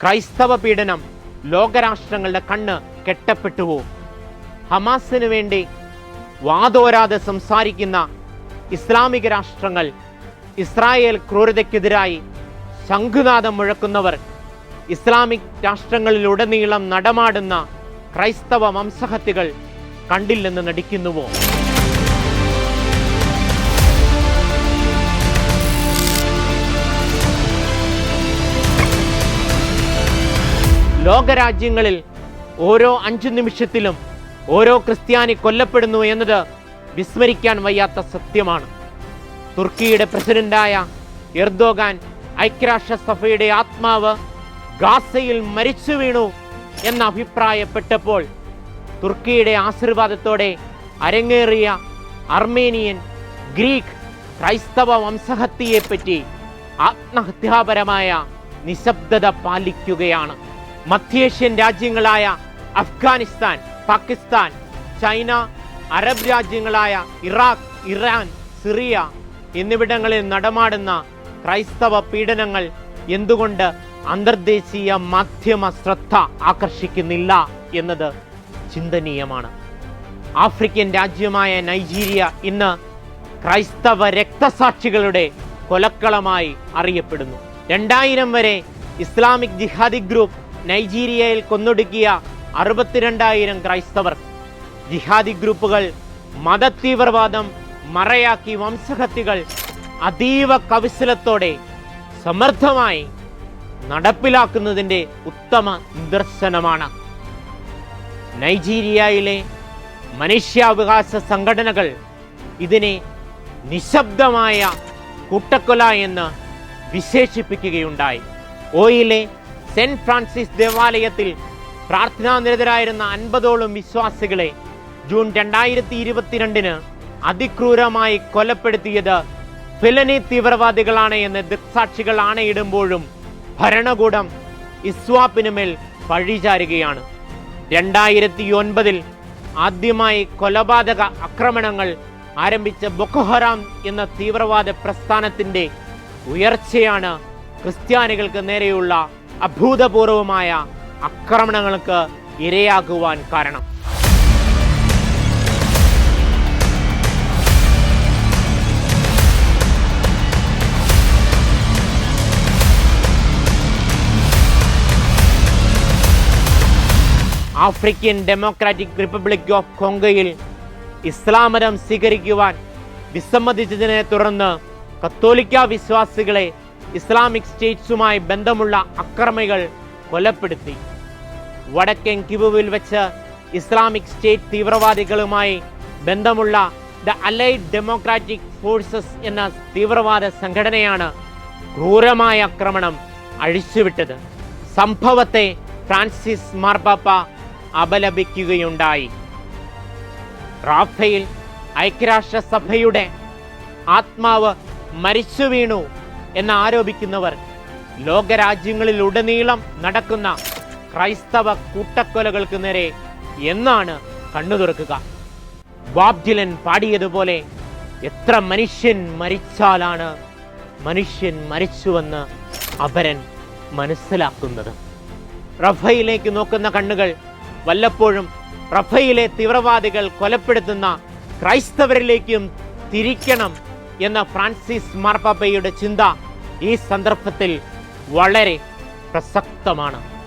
ക്രൈസ്തവ പീഡനം ലോകരാഷ്ട്രങ്ങളുടെ കണ്ണ് കെട്ടപ്പെട്ടുവോ? ഹമാസിന് വേണ്ടി വാതോരാതെ സംസാരിക്കുന്ന ഇസ്ലാമിക രാഷ്ട്രങ്ങൾ ഇസ്രായേൽ ക്രൂരതയ്ക്കെതിരായി ശംഖുനാഥം മുഴക്കുന്നവർ ഇസ്ലാമിക് രാഷ്ട്രങ്ങളിലുടനീളം നടമാടുന്ന ക്രൈസ്തവ വംശഹത്യകൾ കണ്ടില്ലെന്ന് നടിക്കുന്നുവോ? ലോകരാജ്യങ്ങളിൽ ഓരോ അഞ്ചു നിമിഷത്തിലും ഓരോ ക്രിസ്ത്യാനി കൊല്ലപ്പെടുന്നു എന്നത് വിസ്മരിക്കാൻ വയ്യാത്ത സത്യമാണ്. തുർക്കിയുടെ പ്രസിഡന്റായ എർദോഗാൻ ഐക്യരാഷ്ട്രസഭയുടെ ആത്മാവ് ഗാസയിൽ മരിച്ചു വീണു എന്ന അഭിപ്രായപ്പെട്ടപ്പോൾ തുർക്കിയുടെ ആശീർവാദത്തോടെ അരങ്ങേറിയ അർമേനിയൻ ഗ്രീക്ക് ക്രൈസ്തവ വംശഹത്യയെപ്പറ്റി ആത്മഹത്യാപരമായ നിശബ്ദത പാലിക്കുകയാണ്. മധ്യേഷ്യൻ രാജ്യങ്ങളായ അഫ്ഗാനിസ്ഥാൻ പാകിസ്ഥാൻ ചൈന അറബ് രാജ്യങ്ങളായ ഇറാഖ് ഇറാൻ സിറിയ എന്നിവിടങ്ങളിൽ നടമാടുന്ന ക്രൈസ്തവ പീഡനങ്ങൾ എന്തുകൊണ്ട് അന്തർദേശീയ മാധ്യമ ശ്രദ്ധ ആകർഷിക്കുന്നില്ല എന്നത് ചിന്തനീയമാണ്. ആഫ്രിക്കൻ രാജ്യമായ നൈജീരിയ ഇന്ന് ക്രൈസ്തവ രക്തസാക്ഷികളുടെ കൊലക്കളമായി അറിയപ്പെടുന്നു. രണ്ടായിരം വരെ ഇസ്ലാമിക് ജിഹാദി ഗ്രൂപ്പ് നൈജീരിയയിൽ കൊന്നൊടുക്കിയ അറുപത്തിരണ്ടായിരം ക്രൈസ്തവർ. ജിഹാദി ഗ്രൂപ്പുകൾ മതതീവ്രവാദം മറയാക്കി വംശഹത്യകൾ അതീവ കവിശലത്തോടെ സമർത്ഥമായി നടപ്പിലാക്കുന്നതിന്റെ ഉത്തമ നിദർശനമാണ്. നൈജീരിയയിലെ മനുഷ്യാവകാശ സംഘടനകൾ ഇതിനെ നിശബ്ദമായ കൂട്ടക്കൊല എന്ന് വിശേഷിപ്പിക്കുകയുണ്ടായി. ഓയിലെ സെന്റ് ഫ്രാൻസിസ് ദേവാലയത്തിൽ പ്രാർത്ഥനാ നിരതരായിരുന്ന അൻപതോളം വിശ്വാസികളെ ജൂൺ രണ്ടായിരത്തി ഇരുപത്തിരണ്ടിന് അതിക്രൂരമായി കൊലപ്പെടുത്തിയത് ഫിലനി തീവ്രവാദികളാണ് എന്ന് ദൃക്സാക്ഷികൾ ആണയിടുമ്പോഴും ഭരണകൂടം ഇസ്വാപ്പിനുമേൽ പഴിചാരുകയാണ് രണ്ടായിരത്തി ഒൻപതിൽ ആദ്യമായി കൊലപാതക ആക്രമണങ്ങൾ ആരംഭിച്ച ബൊക്കോഹറാം എന്ന തീവ്രവാദ പ്രസ്ഥാനത്തിന്റെ ഉയർച്ചയാണ് ക്രിസ്ത്യാനികൾക്ക് നേരെയുള്ള അഭൂതപൂർവമായ ആക്രമണങ്ങൾക്ക് ഇരയാകുവാൻ കാരണം. ആഫ്രിക്കൻ ഡെമോക്രാറ്റിക് റിപ്പബ്ലിക് ഓഫ് കൊങ്കയിൽ ഇസ്ലാം മതം സ്വീകരിക്കുവാൻ വിസമ്മതിച്ചതിനെ തുടർന്ന് കത്തോലിക്ക വിശ്വാസികളെ ഇസ്ലാമിക് സ്റ്റേറ്റ്സുമായി ബന്ധമുള്ള അക്രമികൾ കൊലപ്പെടുത്തി. വടക്കൻ കിബുവിൽ വെച്ച് ഇസ്ലാമിക് സ്റ്റേറ്റ് തീവ്രവാദികളുമായി ബന്ധമുള്ള ദ അലൈഡ് ഡെമോക്രാറ്റിക് ഫോഴ്സസ് എന്ന തീവ്രവാദ സംഘടനയാണ് ക്രൂരമായ ആക്രമണം അഴിച്ചുവിട്ടത്. സംഭവത്തെ ഫ്രാൻസിസ് മാർപ്പാപ്പ അപലപിക്കുകയുണ്ടായി. റാഫേൽ ഐക്യരാഷ്ട്രസഭയുടെ ആത്മാവ് മരിച്ചു വീണു എന്ന് ആരോപിക്കുന്നവർ ലോകരാജ്യങ്ങളിലുടനീളം നടക്കുന്ന ക്രൈസ്തവ കൂട്ടക്കൊലകൾക്ക് നേരെ എന്നാണ് കണ്ണു തുറക്കുക. ബാബ്ജിലൻ പാടിയതുപോലെ എത്ര മനുഷ്യൻ മരിച്ചാലാണ് മനുഷ്യൻ മരിച്ചുവെന്ന് അപരൻ മനസ്സിലാക്കുന്നത്. റഫയിലേക്ക് നോക്കുന്ന കണ്ണുകൾ വല്ലപ്പോഴും റഫയിലെ തീവ്രവാദികൾ കൊലപ്പെടുത്തുന്ന ക്രൈസ്തവരിലേക്കും തിരിക്കണം എന്ന ഫ്രാൻസിസ് മാർപ്പാപ്പയുടെ ചിന്ത ഈ സന്ദർഭത്തിൽ വളരെ പ്രസക്തമാണ്.